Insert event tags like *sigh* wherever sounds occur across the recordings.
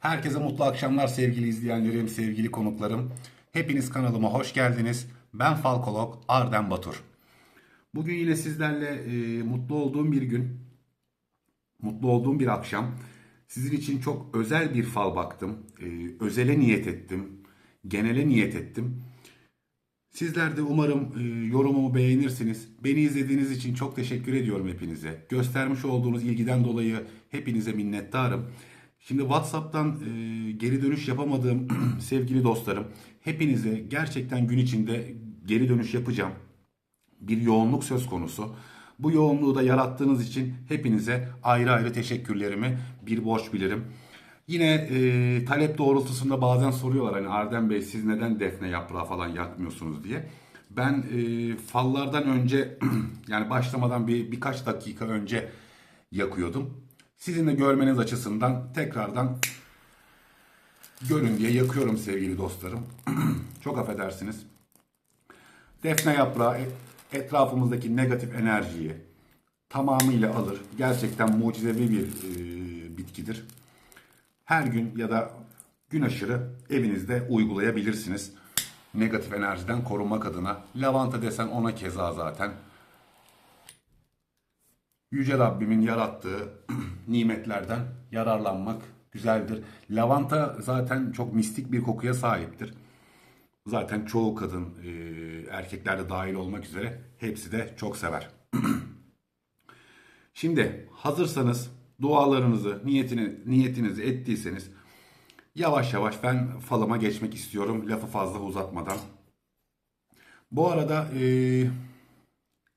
Herkese mutlu akşamlar sevgili izleyenlerim, sevgili konuklarım. Hepiniz kanalıma hoş geldiniz. Ben Falkolog Arden Batur. Bugün yine sizlerle e, mutlu olduğum bir gün, mutlu olduğum bir akşam. Sizin için çok özel bir fal baktım. E, özele niyet ettim, genele niyet ettim. Sizler de umarım e, yorumumu beğenirsiniz. Beni izlediğiniz için çok teşekkür ediyorum hepinize. Göstermiş olduğunuz ilgiden dolayı hepinize minnettarım. Şimdi WhatsApp'tan e, geri dönüş yapamadığım *clears throat* sevgili dostlarım, hepinize gerçekten gün içinde geri dönüş yapacağım. Bir yoğunluk söz konusu. Bu yoğunluğu da yarattığınız için hepinize ayrı ayrı teşekkürlerimi bir borç bilirim. Yine e, talep doğrultusunda bazen soruyorlar hani Ardem Bey siz neden defne yaprağı falan yakmıyorsunuz diye. Ben e, fallardan önce *clears throat* yani başlamadan bir birkaç dakika önce yakıyordum. Sizin de görmeniz açısından tekrardan görün diye yakıyorum sevgili dostlarım. *clears throat* Çok affedersiniz. Defne yaprağı e- etrafımızdaki negatif enerjiyi tamamıyla alır. Gerçekten mucizevi bir e, bitkidir. Her gün ya da gün aşırı evinizde uygulayabilirsiniz. Negatif enerjiden korunmak adına. Lavanta desen ona keza zaten. Yüce Rabbimin yarattığı *clears throat* nimetlerden yararlanmak güzeldir. Lavanta zaten çok mistik bir kokuya sahiptir. Zaten çoğu kadın, e, erkekler de dahil olmak üzere hepsi de çok sever. *clears throat* Şimdi hazırsanız dualarınızı, niyetini, niyetinizi ettiyseniz yavaş yavaş ben falıma geçmek istiyorum lafı fazla uzatmadan. Bu arada e,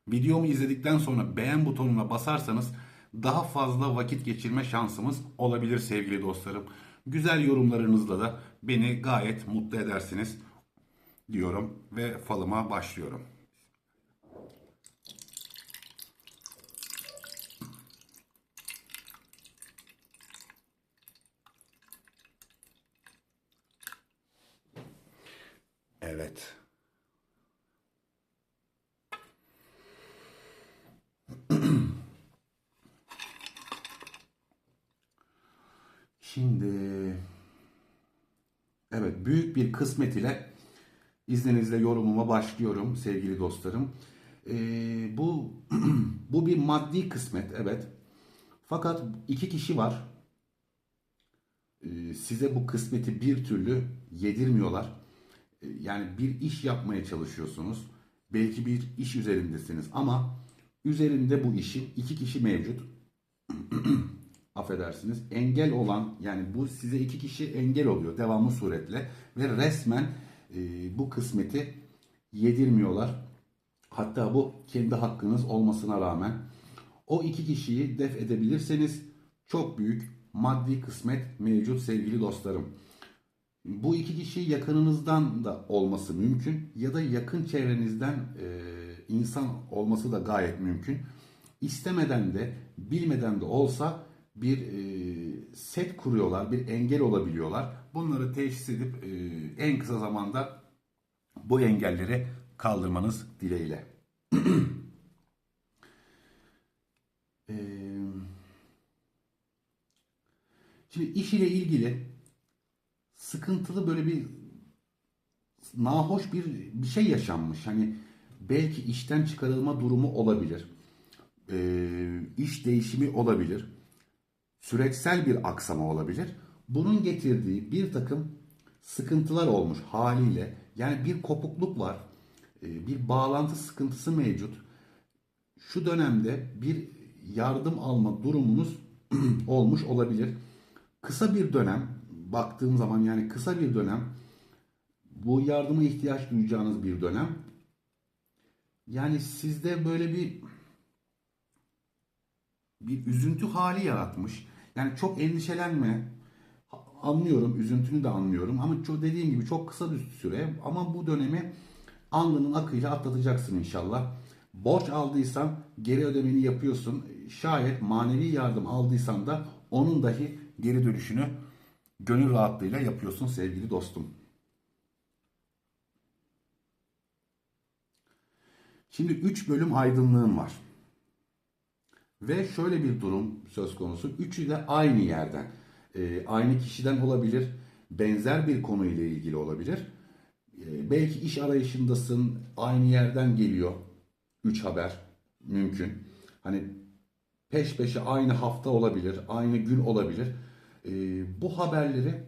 videomu izledikten sonra beğen butonuna basarsanız daha fazla vakit geçirme şansımız olabilir sevgili dostlarım. Güzel yorumlarınızla da beni gayet mutlu edersiniz diyorum ve falıma başlıyorum. Evet. Şimdi evet büyük bir kısmet ile izninizle yorumuma başlıyorum sevgili dostlarım. Ee, bu *clears throat* bu bir maddi kısmet evet. Fakat iki kişi var. Ee, size bu kısmeti bir türlü yedirmiyorlar. Ee, yani bir iş yapmaya çalışıyorsunuz. Belki bir iş üzerindesiniz ama üzerinde bu işin iki kişi mevcut. *clears throat* affedersiniz engel olan yani bu size iki kişi engel oluyor devamlı suretle ve resmen e, bu kısmeti yedirmiyorlar. Hatta bu kendi hakkınız olmasına rağmen o iki kişiyi def edebilirseniz çok büyük maddi kısmet mevcut sevgili dostlarım. Bu iki kişi yakınınızdan da olması mümkün ya da yakın çevrenizden e, insan olması da gayet mümkün. İstemeden de bilmeden de olsa bir e, set kuruyorlar, bir engel olabiliyorlar. Bunları teşhis edip e, en kısa zamanda bu engelleri kaldırmanız dileğiyle. *clears throat* e, şimdi iş ile ilgili sıkıntılı böyle bir nahoş bir bir şey yaşanmış. Hani belki işten çıkarılma durumu olabilir. E, iş değişimi olabilir süreçsel bir aksama olabilir. Bunun getirdiği bir takım sıkıntılar olmuş haliyle yani bir kopukluk var, e, bir bağlantı sıkıntısı mevcut. Şu dönemde bir yardım alma durumunuz *clears throat* olmuş olabilir. Kısa bir dönem baktığım zaman yani kısa bir dönem bu yardıma ihtiyaç duyacağınız bir dönem. Yani sizde böyle bir bir üzüntü hali yaratmış. Yani çok endişelenme. Anlıyorum, üzüntünü de anlıyorum ama çok dediğim gibi çok kısa bir süre ama bu dönemi alnının akıyla atlatacaksın inşallah. Borç aldıysan geri ödemeni yapıyorsun. Şayet manevi yardım aldıysan da onun dahi geri dönüşünü gönül rahatlığıyla yapıyorsun sevgili dostum. Şimdi 3 bölüm aydınlığım var. Ve şöyle bir durum söz konusu. Üçü de aynı yerden. e, aynı kişiden olabilir, benzer bir konuyla ilgili olabilir. E, belki iş arayışındasın, aynı yerden geliyor 3 haber mümkün. Hani peş peşe aynı hafta olabilir, aynı gün olabilir. E, bu haberleri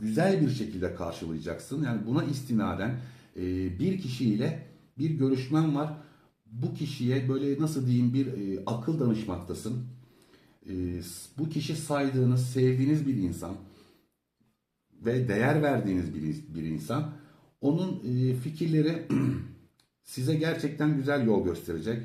güzel bir şekilde karşılayacaksın. Yani buna istinaden e, bir kişiyle bir görüşmen var. Bu kişiye böyle nasıl diyeyim bir e, akıl danışmaktasın. E, bu kişi saydığınız, sevdiğiniz bir insan ve değer verdiğiniz bir, bir insan. Onun e, fikirleri *clears throat* size gerçekten güzel yol gösterecek.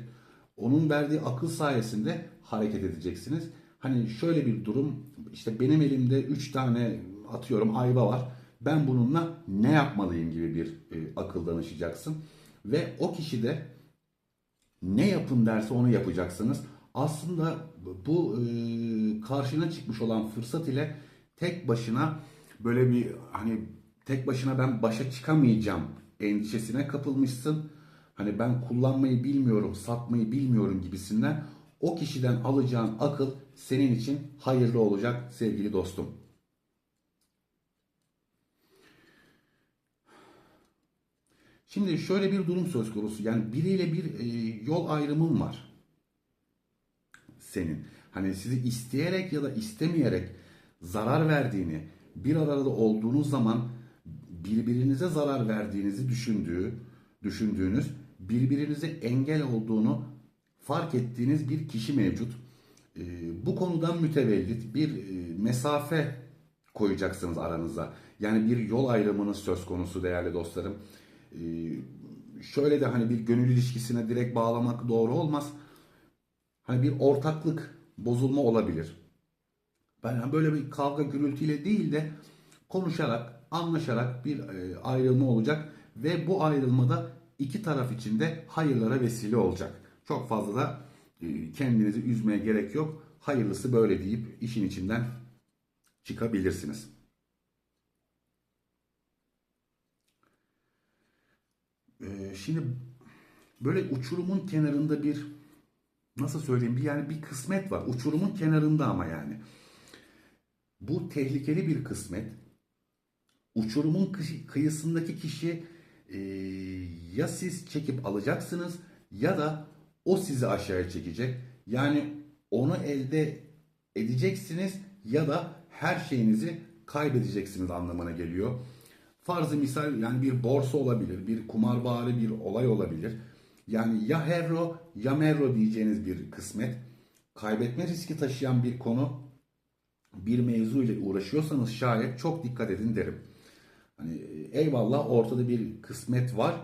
Onun verdiği akıl sayesinde hareket edeceksiniz. Hani şöyle bir durum, işte benim elimde 3 tane atıyorum ayva var. Ben bununla ne yapmalıyım gibi bir e, akıl danışacaksın. Ve o kişi de ne yapın derse onu yapacaksınız. Aslında bu e, karşına çıkmış olan fırsat ile tek başına böyle bir hani tek başına ben başa çıkamayacağım endişesine kapılmışsın. Hani ben kullanmayı bilmiyorum, satmayı bilmiyorum gibisinden o kişiden alacağın akıl senin için hayırlı olacak sevgili dostum. Şimdi şöyle bir durum söz konusu. Yani biriyle bir e, yol ayrımın var. Senin. Hani sizi isteyerek ya da istemeyerek zarar verdiğini, bir arada olduğunuz zaman birbirinize zarar verdiğinizi düşündüğü, düşündüğünüz, birbirinize engel olduğunu fark ettiğiniz bir kişi mevcut. E, bu konudan mütevellit bir e, mesafe koyacaksınız aranıza. Yani bir yol ayrımının söz konusu değerli dostlarım. E, şöyle de hani bir gönül ilişkisine direkt bağlamak doğru olmaz. Hani bir ortaklık bozulma olabilir. Ben yani böyle bir kavga gürültüyle değil de konuşarak, anlaşarak bir e, ayrılma olacak ve bu ayrılmada iki taraf için de hayırlara vesile olacak. Çok fazla da e, kendinizi üzmeye gerek yok. Hayırlısı böyle deyip işin içinden çıkabilirsiniz. Ee, şimdi böyle uçurumun kenarında bir nasıl söyleyeyim bir yani bir kısmet var. Uçurumun kenarında ama yani. Bu tehlikeli bir kısmet. Uçurumun kıyısındaki kişi e, ya siz çekip alacaksınız ya da o sizi aşağıya çekecek. Yani onu elde edeceksiniz ya da her şeyinizi kaybedeceksiniz anlamına geliyor. Farzı misal yani bir borsa olabilir, bir kumarvari bir olay olabilir. Yani ya herro ya merro diyeceğiniz bir kısmet. Kaybetme riski taşıyan bir konu bir mevzu ile uğraşıyorsanız şayet çok dikkat edin derim. Hani eyvallah ortada bir kısmet var.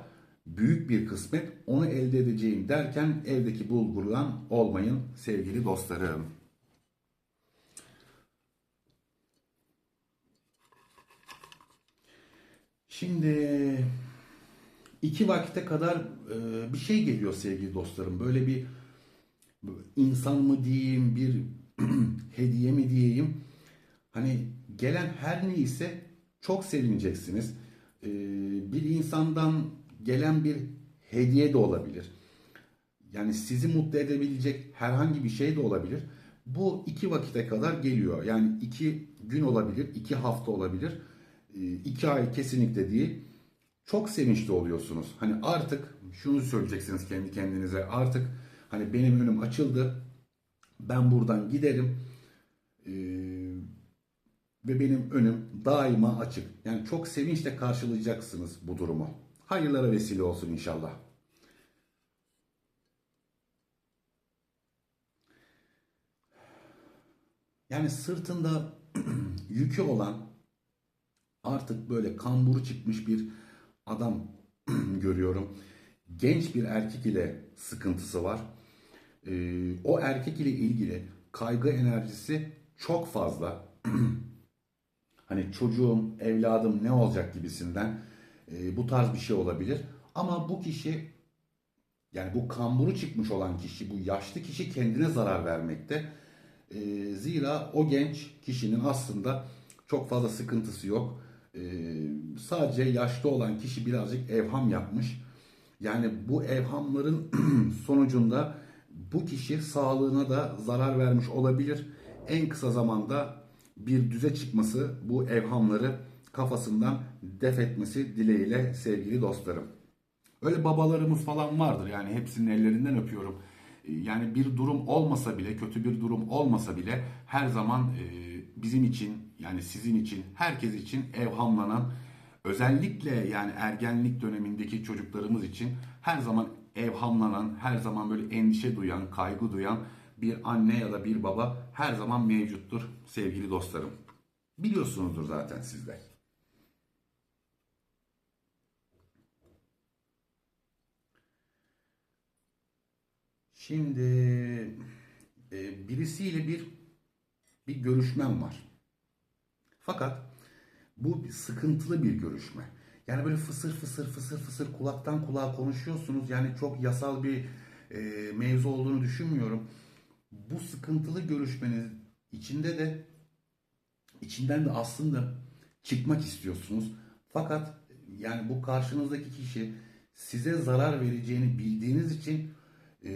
Büyük bir kısmet. Onu elde edeceğim derken evdeki bulgurdan olmayın sevgili dostlarım. Şimdi iki vakite kadar e, bir şey geliyor sevgili dostlarım. Böyle bir insan mı diyeyim, bir *clears throat* hediye mi diyeyim. Hani gelen her neyse çok sevineceksiniz. E, bir insandan gelen bir hediye de olabilir. Yani sizi mutlu edebilecek herhangi bir şey de olabilir. Bu iki vakite kadar geliyor. Yani iki gün olabilir, iki hafta olabilir. E, iki ay kesinlikle değil. Çok sevinçli oluyorsunuz. Hani artık şunu söyleyeceksiniz kendi kendinize. Artık hani benim önüm açıldı. Ben buradan giderim. Ee, ve benim önüm daima açık. Yani çok sevinçle karşılayacaksınız bu durumu. Hayırlara vesile olsun inşallah. Yani sırtında *clears throat* yükü olan artık böyle kamburu çıkmış bir adam *clears throat* görüyorum. Genç bir erkek ile sıkıntısı var. Ee, o erkek ile ilgili kaygı enerjisi çok fazla. *clears throat* hani çocuğum, evladım ne olacak gibisinden e, bu tarz bir şey olabilir. Ama bu kişi yani bu kamburu çıkmış olan kişi, bu yaşlı kişi kendine zarar vermekte. E, zira o genç kişinin aslında çok fazla sıkıntısı yok. E, sadece yaşlı olan kişi birazcık evham yapmış. Yani bu evhamların *clears throat* sonucunda bu kişi sağlığına da zarar vermiş olabilir. en kısa zamanda bir düze çıkması bu evhamları kafasından def etmesi dileğiyle sevgili dostlarım. Öyle babalarımız falan vardır yani hepsinin ellerinden öpüyorum. Ee, Yani bir durum olmasa bile, kötü bir durum olmasa bile her zaman e, bizim için yani sizin için, herkes için evhamlanan özellikle yani ergenlik dönemindeki çocuklarımız için her zaman evhamlanan, her zaman böyle endişe duyan, kaygı duyan bir anne ya da bir baba her zaman mevcuttur sevgili dostlarım. Biliyorsunuzdur zaten sizler. Şimdi e, birisiyle bir bir görüşmem var. Fakat bu sıkıntılı bir görüşme. Yani böyle fısır fısır fısır fısır kulaktan kulağa konuşuyorsunuz. Yani çok yasal bir e, mevzu olduğunu düşünmüyorum. Bu sıkıntılı görüşmenin içinde de içinden de aslında çıkmak istiyorsunuz. Fakat yani bu karşınızdaki kişi size zarar vereceğini bildiğiniz için e,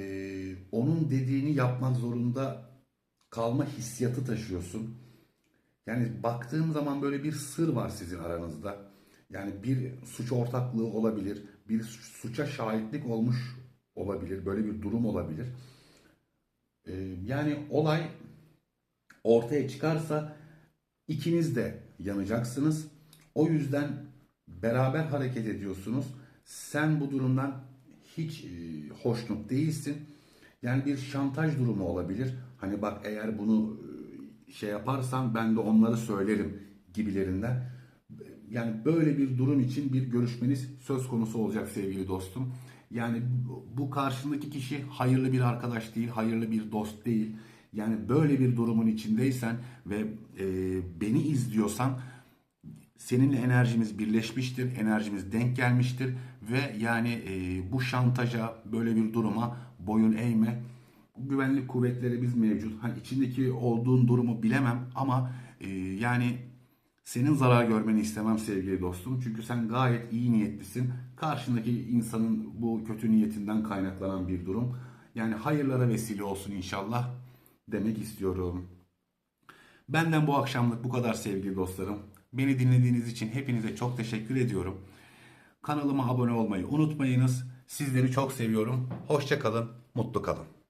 onun dediğini yapmak zorunda kalma hissiyatı taşıyorsun. Yani baktığım zaman böyle bir sır var sizin aranızda. Yani bir suç ortaklığı olabilir, bir suça şahitlik olmuş olabilir, böyle bir durum olabilir. E, yani olay ortaya çıkarsa ikiniz de yanacaksınız. O yüzden beraber hareket ediyorsunuz. Sen bu durumdan hiç e, hoşnut değilsin. Yani bir şantaj durumu olabilir. Hani bak eğer bunu e, şey yaparsan ben de onları söylerim gibilerinden. Yani böyle bir durum için bir görüşmeniz söz konusu olacak sevgili dostum. Yani bu karşındaki kişi hayırlı bir arkadaş değil, hayırlı bir dost değil. Yani böyle bir durumun içindeysen ve e, beni izliyorsan seninle enerjimiz birleşmiştir, enerjimiz denk gelmiştir ve yani e, bu şantaja, böyle bir duruma boyun eğme. Güvenlik kuvvetlerimiz mevcut. Hani içindeki olduğun durumu bilemem ama e, yani senin zarar görmeni istemem sevgili dostum. Çünkü sen gayet iyi niyetlisin. Karşındaki insanın bu kötü niyetinden kaynaklanan bir durum. Yani hayırlara vesile olsun inşallah demek istiyorum. Benden bu akşamlık bu kadar sevgili dostlarım. Beni dinlediğiniz için hepinize çok teşekkür ediyorum. Kanalıma abone olmayı unutmayınız. Sizleri çok seviyorum. Hoşça kalın, mutlu kalın.